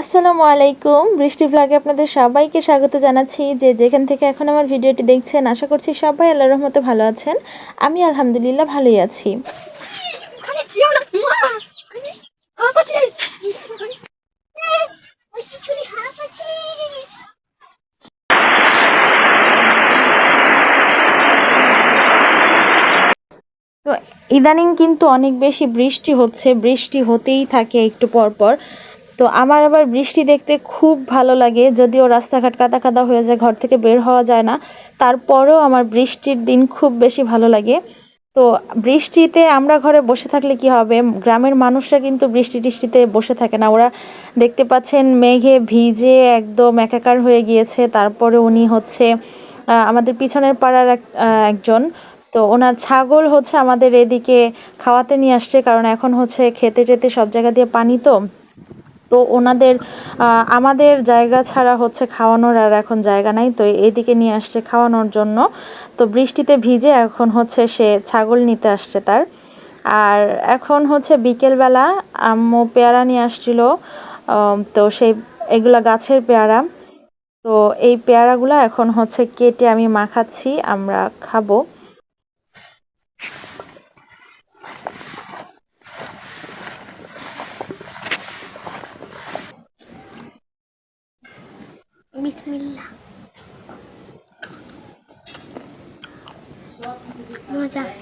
আসসালামু আলাইকুম। বৃষ্টি ভ্লগে আপনাদের সবাইকে স্বাগত জানাচ্ছি। যে যেখান থেকে এখন আমার ভিডিওটি দেখছেন আশা করছি সবাই আল্লাহ রহমতে ভালো আছেন। আমি আলহামদুলিল্লাহ ভালোই আছি। তো ইদানিং কিন্তু অনেক বেশি বৃষ্টি হচ্ছে। বৃষ্টি হতেই থাকে একটু পর পর। তো আমার আবার বৃষ্টি দেখতে খুব ভালো লাগে, যদিও রাস্তাঘাট কাদা কাদা হয়ে যায়, ঘর থেকে বের হওয়া যায় না। তারপরেও আমার বৃষ্টির দিন খুব বেশি ভালো লাগে। তো বৃষ্টিতে আমরা ঘরে বসে থাকলে কি হবে? গ্রামের মানুষরা কিন্তু বৃষ্টি টিষ্টিতে বসে থাকে না। ওরা দেখতে পাচ্ছেন মেঘে ভিজে একদম একাকার হয়ে গিয়েছে। তারপরে উনি হচ্ছে আমাদের পিছনের পাড়ার এক একজন। তো ওনার ছাগল হচ্ছে আমাদের এদিকে খাওয়াতে নিয়ে আসছে, কারণ এখন হচ্ছে খেতে টেতে সব জায়গা দিয়ে পানি তো। তো ওনাদের আমাদের জায়গা ছাড়া হচ্ছে খাওয়ানোর আর এখন জায়গা নাই। তো এদিকে নিয়ে আসছে খাওয়ানোর জন্য। তো বৃষ্টিতে ভিজে এখন হচ্ছে সে ছাগল নিতে আসছে তার। আর এখন হচ্ছে বিকেলবেলা আম্মু পেয়ারা নিয়ে আসছিল তো সেই এগুলা গাছের পেয়ারা। তো এই পেয়ারাগুলো এখন হচ্ছে কেটে আমি মাখাচ্ছি, আমরা খাব। 비스밀라. 모자.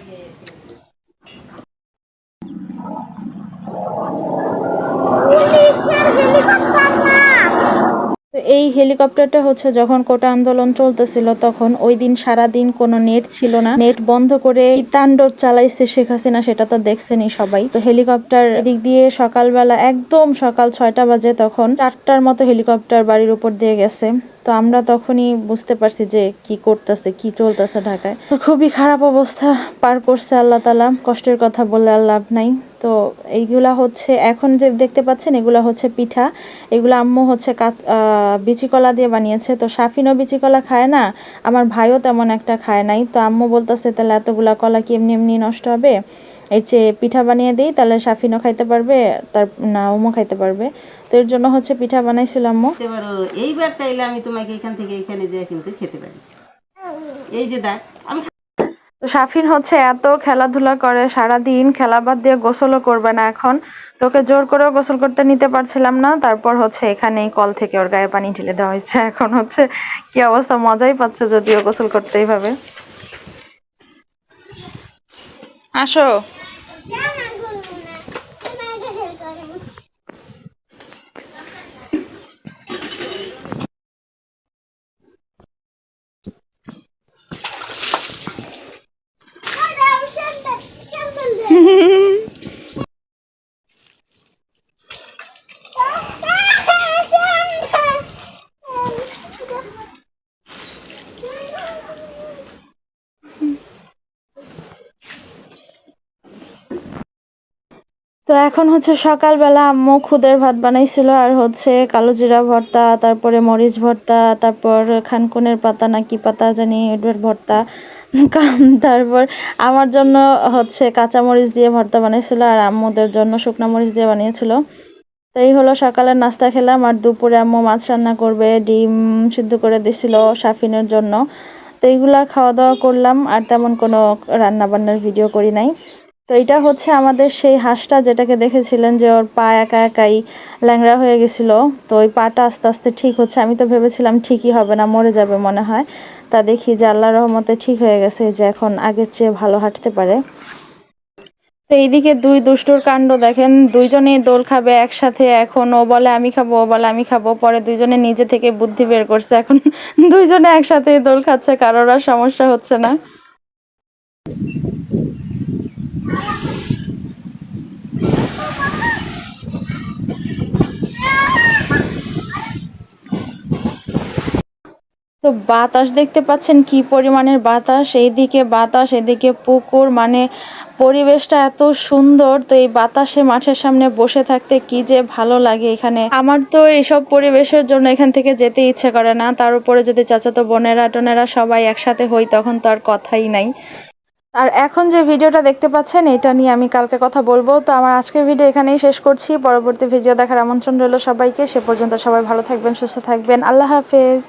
এই হেলিকপ্টারটা হচ্ছে যখন কোটা আন্দোলন চলতেছিল, তখন ওই দিন সারা দিন কোনো নেট ছিল না। নেট বন্ধ করে তাণ্ডব চালাইছে শেখ হাসিনা, সেটা তো দেখছেনি সবাই। তো হেলিকপ্টার দিক দিয়ে সকালবেলা, একদম সকাল ছয়টা বাজে তখন চারটার মতো হেলিকপ্টার বাড়ির উপর দিয়ে গেছে। তো আমরা তখনই বুঝতে পারছি যে কি করতেছে, কি চলতেছে ঢাকায়। তো খুবই খারাপ অবস্থা পার করছে আল্লাহ তালা কষ্টের কথা বলে আর লাভ নাই। তো এইগুলা হচ্ছে, এখন যে দেখতে পাচ্ছেন, এগুলা হচ্ছে পিঠা। এগুলো আম্মু হচ্ছে বিচি কলা দিয়ে বানিয়েছে। তো সাফিনও বিচি কলা খায় না, আমার ভাইও তেমন একটা খায় নাই। তো আম্মু বলতেছে, তাহলে এতগুলা কলা কি এমনি এমনি নষ্ট হবে? এর চেয়ে পিঠা বানিয়ে দিই, তাহলে সাফিনও খাইতে পারবে, তার, না ওমও খাইতে পারবে। তো এর জন্য হচ্ছে পিঠা বানাইছিল আম্মু। এইবার চাইলে আমি তোমাকে এখান থেকে এখানে যেয়ে কিন্তু খেতে পারি। এই যে দেখ, আমি তো সাফিন হচ্ছে এত খেলাধুলা করে সারা দিন খেলা বাদ দিয়ে গোসলও করবে না এখন। তোকে জোর করেও গোসল করতে নিতে পারছিলাম না। তারপর হচ্ছে এখানেই কল থেকে ওর গায়ে পানি ঢেলে দেওয়া হয়েছে। এখন হচ্ছে কি অবস্থা? মজাই পাচ্ছে যদিও গোসল করতেই এইভাবে। আসো। তো এখন হচ্ছে সকালবেলা আম্মু খুদের ভাত বানাইছিল, আর হচ্ছে কালো জিরা ভর্তা, তারপরে মরিচ ভর্তা, তারপর খানকুনের পাতা না কি পাতা জানি ওইটার ভর্তা তারপর আমার জন্য হচ্ছে কাঁচা মরিচ দিয়ে ভর্তা বানাইছিল, আর আম্মুদের জন্য শুকনো মরিচ দিয়ে বানিয়েছিল। তো এই হলো সকালের নাস্তা খেলাম, আর দুপুরে আম্মু মাছ রান্না করবে, ডিম সিদ্ধ করে দিছিল সাফিনের জন্য। তো এইগুলা খাওয়া দাওয়া করলাম, আর তেমন কোনো রান্নাবান্নার ভিডিও করি নাই। তো এটা হচ্ছে আমাদের সেই হাঁসটা যেটাকে দেখেছিলেন যে ওর পা একা একাই ল্যাংড়া হয়ে গেছিল। তো ওই পাটা আস্তে আস্তে ঠিক হচ্ছে। আমি তো ভেবেছিলাম ঠিকই হবে না, মরে যাবে মনে হয়। তা দেখি যে আল্লাহ রহমতে ঠিক হয়ে গেছে যে এখন আগের চেয়ে ভালো হাঁটতে পারে। তো এইদিকে দুই দুষ্টুর কাণ্ড দেখেন। দুইজনেই দোল খাবে একসাথে। এখন ও বলে, আমি খাব, ও বলে, আমি খাব। পরে দুইজনে নিজে থেকে বুদ্ধি বের করছে। এখন দুইজনে একসাথে দোল খাচ্ছে। কারোর আর সমস্যা হচ্ছে না। তো বাতাস দেখতে পাচ্ছেন কি পরিমাণের বাতাস? এইদিকে বাতাস, এদিকে পুকুর মানে পরিবেশটা এত সুন্দর। তো এই বাতাসে মাঠের সামনে বসে থাকতে কি যে ভালো লাগে এখানে। আমার তো এইসব পরিবেশের জন্য এখান থেকে যেতে ইচ্ছে করে না। তার উপরে যদি চাচাতো বোনেরা, টোনেরা সবাই একসাথে হই, তখন তো আর কথাই নাই। আর এখন যে ভিডিওটা দেখতে পাচ্ছেন, এটা নিয়ে আমি কালকে কথা বলব। তো আমার আজকের ভিডিও এখানেই শেষ করছি। পরবর্তী ভিডিও দেখার আমন্ত্রণ রইল সবাইকে। সে পর্যন্ত সবাই ভালো থাকবেন, সুস্থ থাকবেন। আল্লাহ হাফেজ।